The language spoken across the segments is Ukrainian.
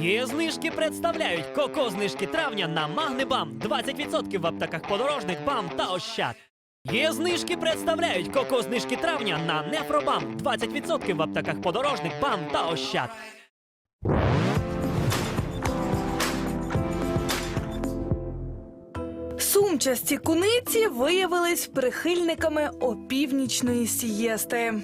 Є знижки представляють коко знижки травня на Магнебам 20% в аптеках подорожник БАМ та Ощад. Є знижки представляють коко знижки травня на Нефробам 20% в аптеках подорожник БАМ та Ощад. Сумчасті куниці виявились прихильниками опівнічної сієсти.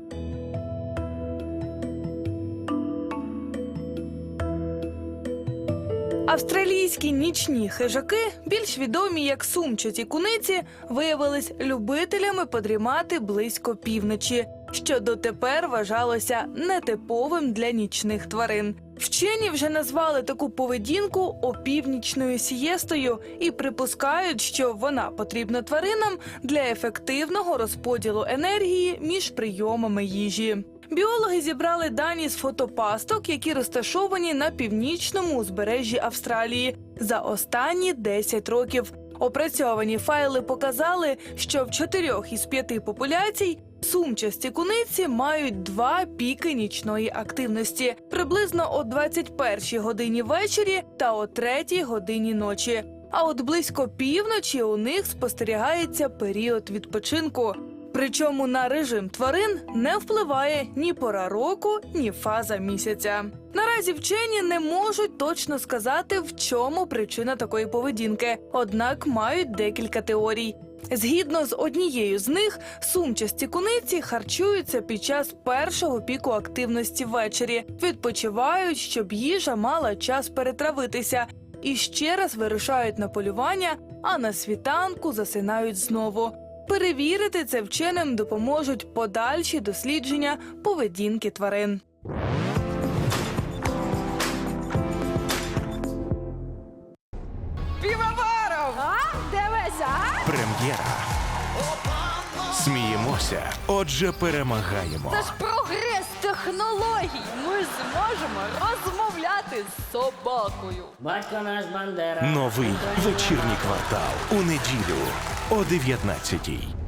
Австралійські нічні хижаки, більш відомі як сумчаті куниці, виявились любителями подрімати близько півночі, що дотепер вважалося нетиповим для нічних тварин. Вчені вже назвали таку поведінку опівнічною сієстою і припускають, що вона потрібна тваринам для ефективного розподілу енергії між прийомами їжі. Біологи зібрали дані з фотопасток, які розташовані на північному узбережжі Австралії за останні 10 років. Опрацьовані файли показали, що в чотирьох із п'яти популяцій сумчасті куниці мають два піки нічної активності приблизно о 21 годині ввечері та о 3 годині ночі. А от близько півночі у них спостерігається період відпочинку. Причому на режим тварин не впливає ні пора року, ні фаза місяця. Наразі вчені не можуть точно сказати, в чому причина такої поведінки, однак мають декілька теорій. Згідно з однією з них, сумчасті куниці харчуються під час першого піку активності ввечері, відпочивають, щоб їжа мала час перетравитися, і ще раз вирушають на полювання, а на світанку засинають знову. Перевірити це вченим допоможуть подальші дослідження поведінки тварин. Півоваров! А? Дивися, а? Прем'єра. Сміємося, отже, перемагаємо. Це ж прогрес технологій. Ми зможемо розмовляти з собакою. Батько наш Бандера. Новий вечірній квартал у неділю о 19-й.